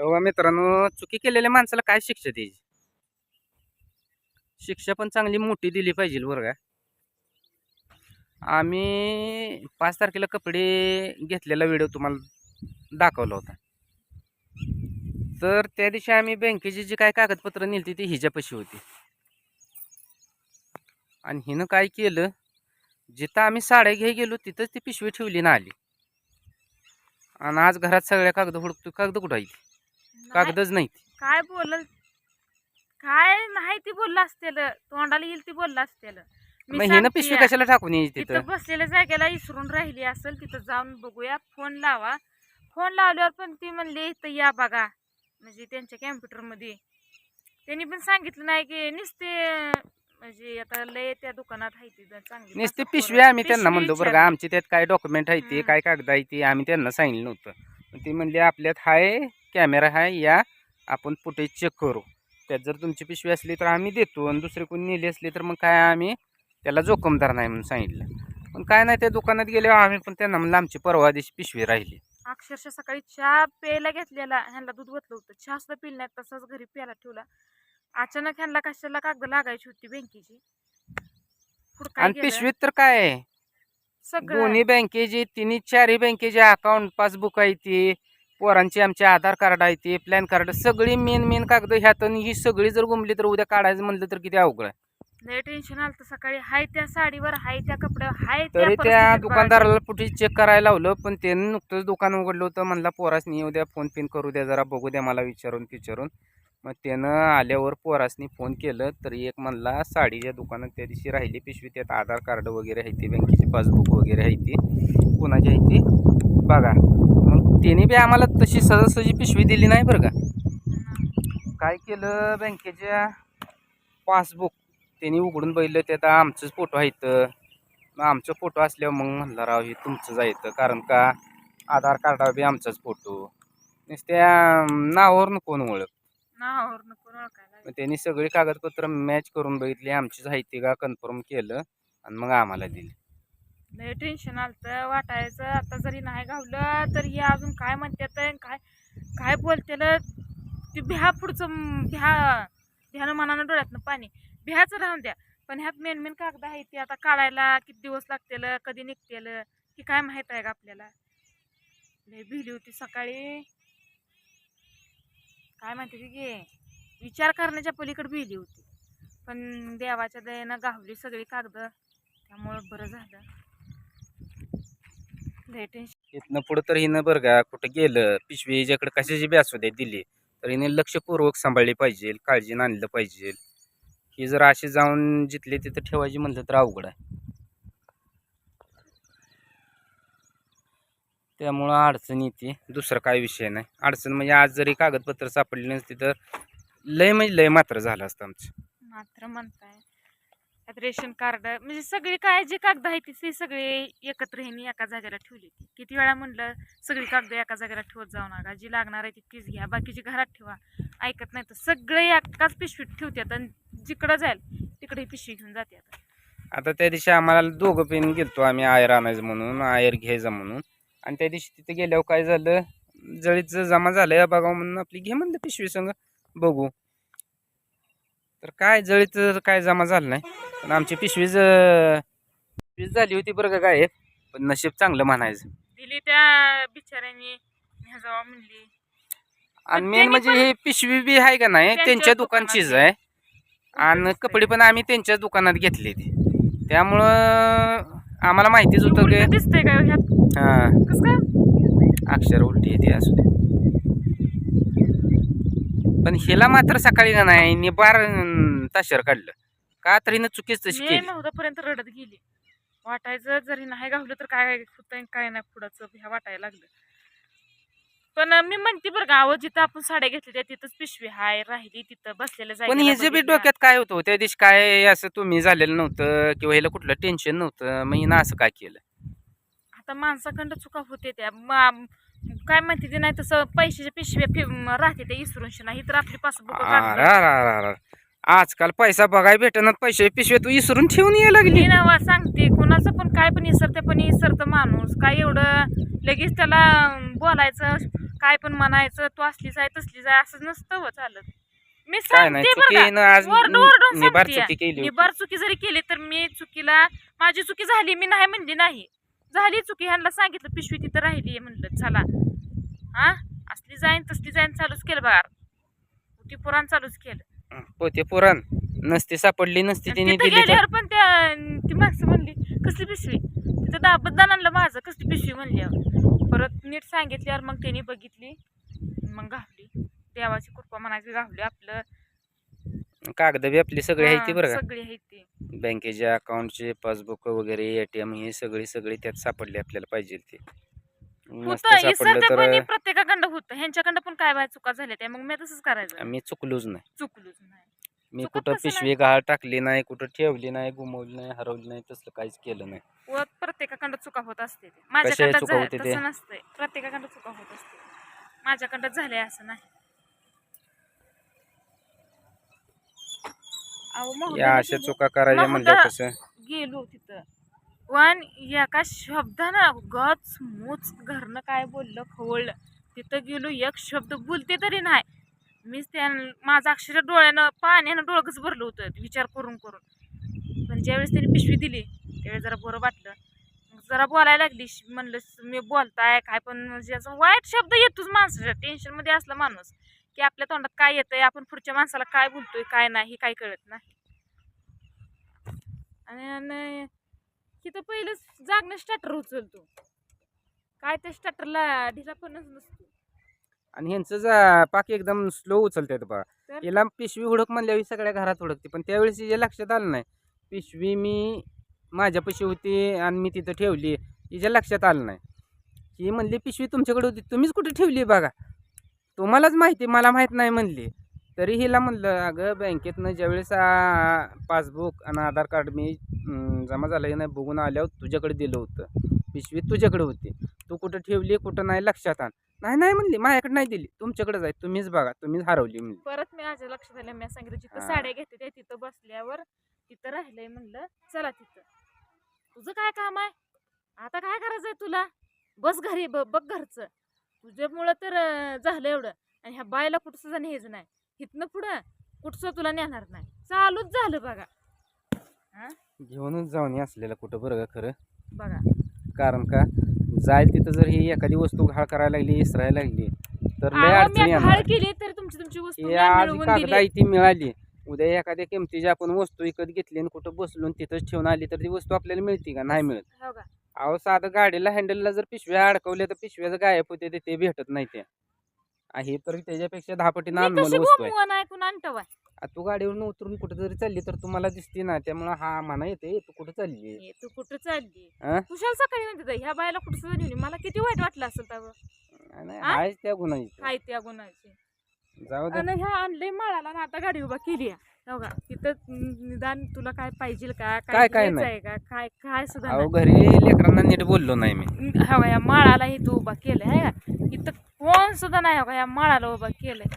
एवढा मित्रांनो चुकी केलेल्या माणसाला काय शिक्षा द्यायची? शिक्षा पण चांगली मोठी दिली पाहिजे बरं का. आम्ही पाच तारखेला कपडे घेतलेला व्हिडिओ तुम्हाला दाखवला होता. तर त्या दिवशी आम्ही बँकेची जी काय कागदपत्र नेलती ती हिच्यापाशी होती. आणि हिनं काय केलं जिथं आम्ही साड्या घ्याय गेलो तिथंच ती पिशवी ठेवली ना आली. आणि आज घरात सगळ्या कागद हुडकतो कागद कुठं आहे कागदच नाही काय बोलल काय नाही ती बोललं असतेल. तोंडाला येईल ती बोललं असतेल. मी मग हिनं पिशवी कशाला टाकून यायची तिथं तिथं? बसलेल्या जागेला इसरून राहिली असेल तिथं जाऊन बघूया. फोन लावा. फोन लावल्यावर पण ती म्हणली इथं या बघा. म्हणजे त्यांच्या कॅम्प्युटरमध्ये त्यांनी पण सांगितलं नाही की नुसते म्हणजे आता लय त्या दुकानात आहे ती चांगली. नुसती पिशवी. आम्ही त्यांना पिशवी म्हणलो बरं का विचारली. आमची त्यात काय डॉक्युमेंट आहे ते हम्म. काय कागद आहे ते आम्ही त्यांना सांगितलं नव्हतं. मग ती म्हणली आपल्यात हाय कॅमेरा आहे या आपण फुटेज चेक करू. त्यात जर तुमची पिशवी असली तर आम्ही देतो आणि दुसरी कोणी नेली असली तर मग काय आम्ही त्याला जोखमदार नाही म्हणून सांगितलं. पण काय नाही त्या दुकानात गेल्यावर आम्ही पण त्यांना म्हणलं आमची परवा दिवशी पिशवी राहिली. अक्षरशः सकाळी चहा प्यायला घेतलेला ह्यांना दूध ओतलं होतं. चहा सुद्धा पिल नाही तसाच घरी प्यायला ठेवला. अचानक ह्यांना कशाला कागद लागायची होती बँकेची? आणि? पिशवीत तर काय दोन्ही बँकेचे तिन्ही चारही बँकेचे अकाउंट पासबुक आहे ती. पोरांचे आमचे आधार कार्ड आहे ते प्लॅन कार्ड सगळी मेन मेन कागद ह्यात आणि ही सगळी जर गुंबली तर उद्या काढायचं म्हणलं तर किती अवघड आहे. लय टेन्शन आलं सकाळी. हाय त्या साडीवर हाय त्या कपड्यावर हाय तरी त्या परिस्थितीत दुकानदाराला पुढे चेक करायला लावलं पण त्यानं नुकतंच दुकान उघडलं होतं. म्हणला पोरासनी येऊ द्या फोन पिन करू द्या जरा बघू द्या मला विचारून विचारून मग त्यानं आल्यावर पोरासनी फोन केलं तर एक म्हणला साडीच्या दुकानात त्या दिवशी राहिली पिशवी त्यात आधार कार्ड वगैरे आहे ती बँकेची पासबुक वगैरे आहे ती कोणाची आहे ती? बघा. त्याने बी आम्हाला तशी सहजासहजी पिशवी दिली नाही बरं का. काय केलं बँकेच्या पासबुक? त्यांनी उघडून बघितलं त्यात आमचंच फोटो आहेत. मग आमचं फोटो असल्यावर मग म्हणलं राव हे तुमचंच आहेत कारण का? आधार कार्डावर बी आमचाच फोटो. नुसत्या नावावरून कोण ओळख? नावावर नको ओळखायला मग त्यांनी सगळी कागदपत्र मॅच करून बघितली आमचीच आहे ती का? कन्फर्म केलं आणि मग आम्हाला दिली. लय टेन्शन आलतं वाटायचं आता जरी नाही घावलं तर हे अजून काय म्हणतात काय काय बोलतेल ते भ्या पुढचं भ्या भ्यानं मनानं डोळ्यातनं पाणी. भ्याचं राहून द्या. पण ह्यात मेन मेन कागद आहे ते आता काढायला किती दिवस लागतील कधी निघतील हे काय माहीत आहे का आपल्याला? लय भिली होती सकाळी. काय म्हणते ती की विचार करण्याच्या पलीकडे भिली होती. पण देवाच्या दयेनं गावली सगळी कागद. त्यामुळं बरं झालं. इथनं पुढं तर हिनं बरं का कुठं गेलं पिशवी हिच्याकडे कशाची बी असू दे दिली तर हिने लक्षपूर्वक सांभाळली पाहिजे काळजीनं आणलं पाहिजे. ही जर अशी जाऊन जिथले तिथं ठेवायची म्हणलं तर अवघड आहे. त्यामुळं अडचण येते. दुसरं काय विषय नाही. अडचण म्हणजे आज जरी कागदपत्र सापडली नसती तर लय म्हणजे लय मात्र झालं असतं आमचं. मात्र म्हणताय. रेशन कार्ड म्हणजे सगळी काय जे कागद आहे ती- सगळे एकत्र ह्यांनी एका जागेला ठेवली किती वेळा म्हणलं सगळी कागद एका जागेला ठेवत जाऊ नका जी लागणार आहे तितकीच तीच घ्या बाकीची घरात ठेवा. ऐकत नाही तर सगळे एकाच पिशवीत ठेवतात आणि जिकडं जाईल तिकडे पिशवी घेऊन जाते आता त्या दिवशी आम्हाला दोघं पेन गेलतो आम्ही आयर आणायचं म्हणून आयर घ्यायचं म्हणून. आणि त्या दिवशी तिथे गेल्यावर काय झालं जळीत जमा झालं बघा म्हणून आपली घे म्हणलं पिशवी संग बघू. तर काय जळीचं काय जमा झालं नाही. पण आमची पिशवीच पिशवीच झाली होती बरं का काय पण नशीब चांगलं म्हणायचं. दिली त्या बिचाऱ्यांनी. म्हणली. आणि मेन म्हणजे हे पिशवी बी आहे का नाही त्यांच्या दुकानचीच आहे. आणि. कपडे पण आम्ही त्यांच्याच दुकानात घेतले ते. त्यामुळं आम्हाला माहितीच होतं की दिसतंय का ह्यात? हां. अक्षर उलटी येते असू दे. पण हिला मात्र सकाळी का नाही निबार ताशेर काढलं. का तरी हिनं चुकीच तशी मे केली. नव्हतापर्यंत रडत गेली. वाटायचं जरी नाही गावलं तर काय होतं काय नाही पुढचं ह्या वाटायला लागलं. पण मी म्हणते बरं गावं जिथं आपण साड्या घेतल्या तिथंच पिशवी हाय राहिली तिथं बसलेलं पण हिचे बी डोक्यात काय होतं त्या दिवशी काय असं तुम्ही झालेलं नव्हतं किंवा हिला कुठलं टेन्शन नव्हतं मग हिनं असं काय केलं? आता माणसाखंड चुका होते त्या. मा- काय म्हणते ते नाही तसं पैशाच्या पिशव्या राहते त्या इसरून नाही तर आपली पासबुक. आजकाल पैसा बघाय भेटणार पैसे पिशवे तू इसरून ठेवून ये लागली. नावा सांगते कुणाचं पण काय पण इसरते पण इसरतं माणूस. काय एवढं लगेच त्याला बोलायचं काय पण म्हणायचं तू असलीच आहे तसलीच आहे असं नसतं हो चालत. मी सांगते. निबार चुकी जरी केली तर मी चुकीला माझी चुकी झाली मी नाही म्हणली नाही. झाली चुकी ह्यांना सांगितलं पिशवी तिथं राहिली म्हणलं चला. हा? असली जाईन तसली जाईन चालूच केलं बघा. ती पुराण चालूच केलं. पोते पुराण नसती सापडली नसती तिने तिथं दिली तर. गेल्यावर पण त्या ती माणसं म्हणली कसली पिशवी? तिथं दाबदान आणलं माझं कसली पिशवी म्हणली परत नीट सांगितल्यावर मग त्यांनी बघितली मग घावली देवाची कृपा म्हणायची घावली आपलं. कागद बी आपली सगळी आहे ती बरं का? सगळी आहे ती. बँकेचे अकाउंटचे पासबुक वगैरे एटीएम हे सगळी सगळी त्यात सापडले आपल्याला पाहिजे ते. नसतं होतं सापडलं तर प्रत्येकाकडं होतं. ह्यांच्याकडं पण काय बाय चुका झाल्या त्या मग मी तसंच करायचं? मी चुकलोच नाही. चुकलोच नाही. मी चुकत कुठं तसं नाही. पिशवी गहाळ टाकली नाही कुठं ठेवली नाही गुमवली नाही हरवली नाही तसलं काहीच केलं नाही. व प्रत्येकाकडं चुका होत असते ते. माझ्याकडं चुका झा- होते ते? तसं नसतंय. प्रत्येकाकडं चुका होत असते. माझ्याकडं झाले असं नाही. या अशा चुका करायच्या म्हणजे. कसं? गेलो तिथं. पण एका शब्दानं गच मूच घरनं काय बोललं खवळलं तिथं गेलो एक शब्द बोलते तरी नाही. मीच त्या माझं अक्षर डोळ्यानं पाण्यानं डोळगच भरलं होतं विचार करून करून. पण ज्यावेळेस त्यांनी पिशवी दिली त्यावेळेस जरा बरं वाटलं. जरा बोलायला लागली म्हणलं मी बोलताय काय पण म्हणजे असं वाईट शब्द येतोच माणसाच्या टेन्शनमध्ये असला माणूस. की आपल्या तोंडात काय येतंय आपण पुढच्या माणसाला काय बोलतोय काय नाही हे काय कळत नाही. आणि तिथं पहिलंच जागणं स्टार्टर उचलतो. काय त्या स्टार्टरला ढिला पणच नसतो. आणि ह्यांचं जा पाक एकदम स्लो उचलतात बा. तर? याला पिशवी हुडक म्हणल्यावर सगळ्या घरात हुडकते पण त्यावेळेस हिच्या लक्षात आलं नाही. पिशवी मी माझ्यापाशी होती आणि मी तिथं ठेवली हिच्या लक्षात आलं नाही. ही म्हणली पिशवी तुमच्याकडे होती तुम्हीच कुठे ठेवली बघा. तुम्हालाच माहिती मला माहीत नाही म्हणली. तरी हिला म्हणलं अगं बँकेतनं ज्यावेळेस पासबुक आणि आधार कार्ड मी जमा झालं की नाही बघून आल्यावर तुझ्याकडे दिलं होतं. पिशवी तुझ्याकडे होती. तू कुठं ठेवली कुठं नाही लक्षात आण. नाही नाही म्हणली माझ्याकडे नाही दिली. तुमच्याकडे जाय तुम्हीच बघा. तुम्हीच हरवली म्हणली. परत मी माझ्या लक्षात आलं मी सांगितलं जिथं. साड्या घेते त्या तिथं बसल्यावर तिथं राहिलंय म्हणलं चला तिथं. तुझं काय काम आहे? आता काय करायचंय तुला? बस घरी बघ घरचं. तुझ्यामुळं तर झालं एवढं. आणि ह्या बायला कुठं सुद्धा न्यायचं नाही. इथनं पुढं कुठचं तुला नेणार नाही. चालूच झालं बघा. घेऊनच जाऊन हे असलेलं कुठं बरं का खरं? बघा. कारण का जाईल तिथं जर ही एखादी वस्तू घाळ करायला लागली इसरायला लागली तर लय अहो, अडचणी मी येणार. घाळ केली तर तुमची तुमची वस्तू हे मी आज मिळवून कागद दिली. आहे ती मिळाली. उद्या एखाद्या किमतीची आपण वस्तू विकत घेतली आणि कुठं बसलो आणि तिथंच ठेवून आली तर ती वस्तू आपल्याला मिळते का? नाही मिळत. हो का? अहो साधं गाडीला हँडलला जर पिशव्या अडकवल्या तर पिशव्याचं गायब होते ते- ते भेटत नाही ते. आ, हे तर त्याच्यापेक्षा दहा पटीनं मी अनमोल कशी वस्तू आहे बोंबवून ऐकून आणटवाय आ, तू गाडीवरून उतरून कुठं जरी चालली तर तुम्हाला दिसते ना त्यामुळे हा म्हणा येते तू कुठं चालली हे तू कुठं चालली? अं? कुशाल सकाळी म्हणते ह्या बायला कुठं सुद्धा नेली मला किती वाईट वाटलं असेल त्यावर नाही आ? आहेच त्या गुन्हा काय त्या गुणाची. जाऊ दे. आणि ह्या आणले माळाला आणि आता गाडी उभा केली आहे. हो का? तिथं निदान तुला काय पाहिजे का? काय- काय घ्यायचं नाही. आहे का? काय काय सुद्धा अहो घरी लेकरांना नीट बोललो नाही मी. नाही. हो का या माळाला हे तू उभा केलंय है का? इथं कोण सुद्धा नाही हो का? या माळाला उभा केलंय.